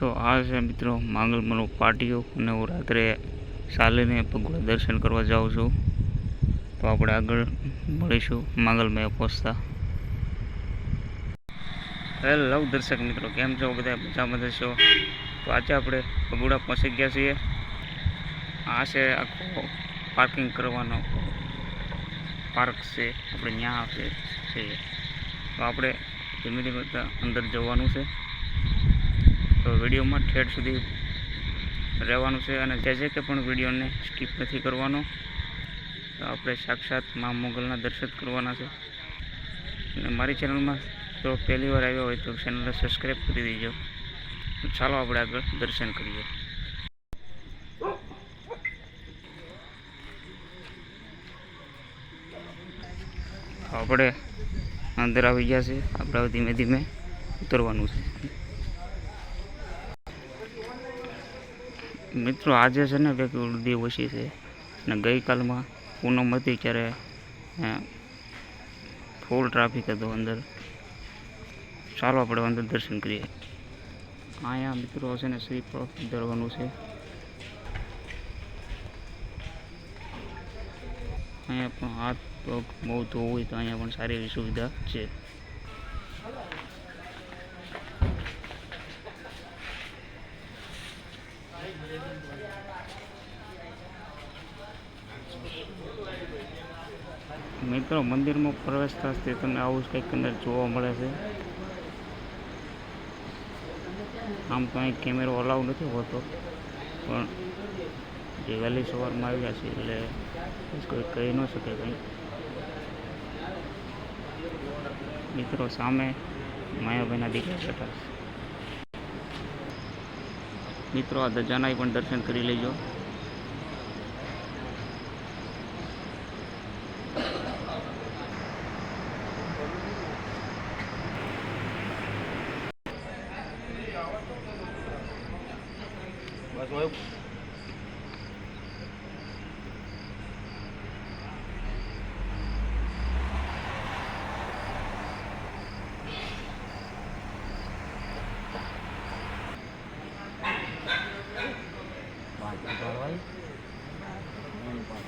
તો આ છે મિત્રો માંગલમનો પાટિયો અને હું રાત્રે ચાલીને ભગવાન દર્શન કરવા જાઉં છું. તો આપણે આગળ મળીશું. માંગલમય પહોંચતા. હેલો દર્શક મિત્રો, કેમ છો? બધા મજામાં જશો તો આજે આપણે બગુડા પહોંચી ગયા છીએ. આ છે આખો પાર્કિંગ કરવાનો પાર્ક છે. આપણે ત્યાં છે. તો આપણે ધીમે ધીમે અંદર જવાનું છે. વિડીયોમાં ઠેઠ સુધી રહેવાનું છે અને જે જે કે પણ વિડીયોને સ્કીપ નથી કરવાનો, તો આપણે સાક્ષાત મા મોગલના દર્શન કરવાના છે. અને મારી ચેનલમાં તો પહેલી વાર આવ્યા હોય તો ચેનલને સબસ્ક્રાઈબ કરી દેજો. ચાલો આપણે આગળ દર્શન કરીએ. આપણે અંદર આવી ગયા છે. આપણે ધીમે ધીમે ઉતરવાનું છે. મિત્રો, આજે છે ને કંઈક વૃદ્ધિ ઓછી છે. અને ગઈકાલમાં પૂનમ હતી ત્યારે ફૂલ ટ્રાફિક હતો અંદર. ચાલો આપણે અંદર દર્શન કરીએ. અહીંયા મિત્રો છે ને શ્રી ધરવાનું છે. અહીંયા પણ હાથ પગ બહુ ધોવું હોય તો અહીંયા પણ સારી એવી સુવિધા છે. મિત્રો, મંદિરમાં પ્રવેશતા તે તમને આવું જ કંઈક અંદર જોવા મળે છે. આમ તો અહીં કેમેરો અલાઉ નથી હોતો, પણ જે વહેલી સવારમાં આવ્યા છે એટલે કોઈ કહી ન શકે કંઈ. મિત્રો, સામે માયાભાઈના દીકરા બેઠા છે. મિત્રો આ ધજાના પણ દર્શન કરી લેજો. બસ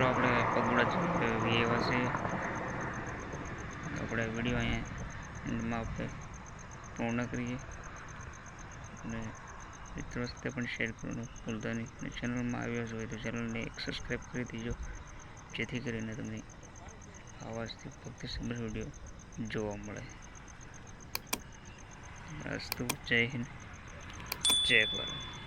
બગુડા જઈ એવા છે. આપણે વીડિયો અહીંયા એન્ડમાં આપણે પૂર્ણ કરીએ. અને મિત્રો સાથે પણ શેર કરવાનું ભૂલતા નહીં. ચેનલમાં આવ્યા હોય તો ચેનલને એક સબસ્ક્રાઈબ કરી દેજો. જેથી કરીને તમને આવાજથી ફક્ત સમર વીડિયો જોવા મળે. અસ્તુ જય હિન્દ. જય ભારત.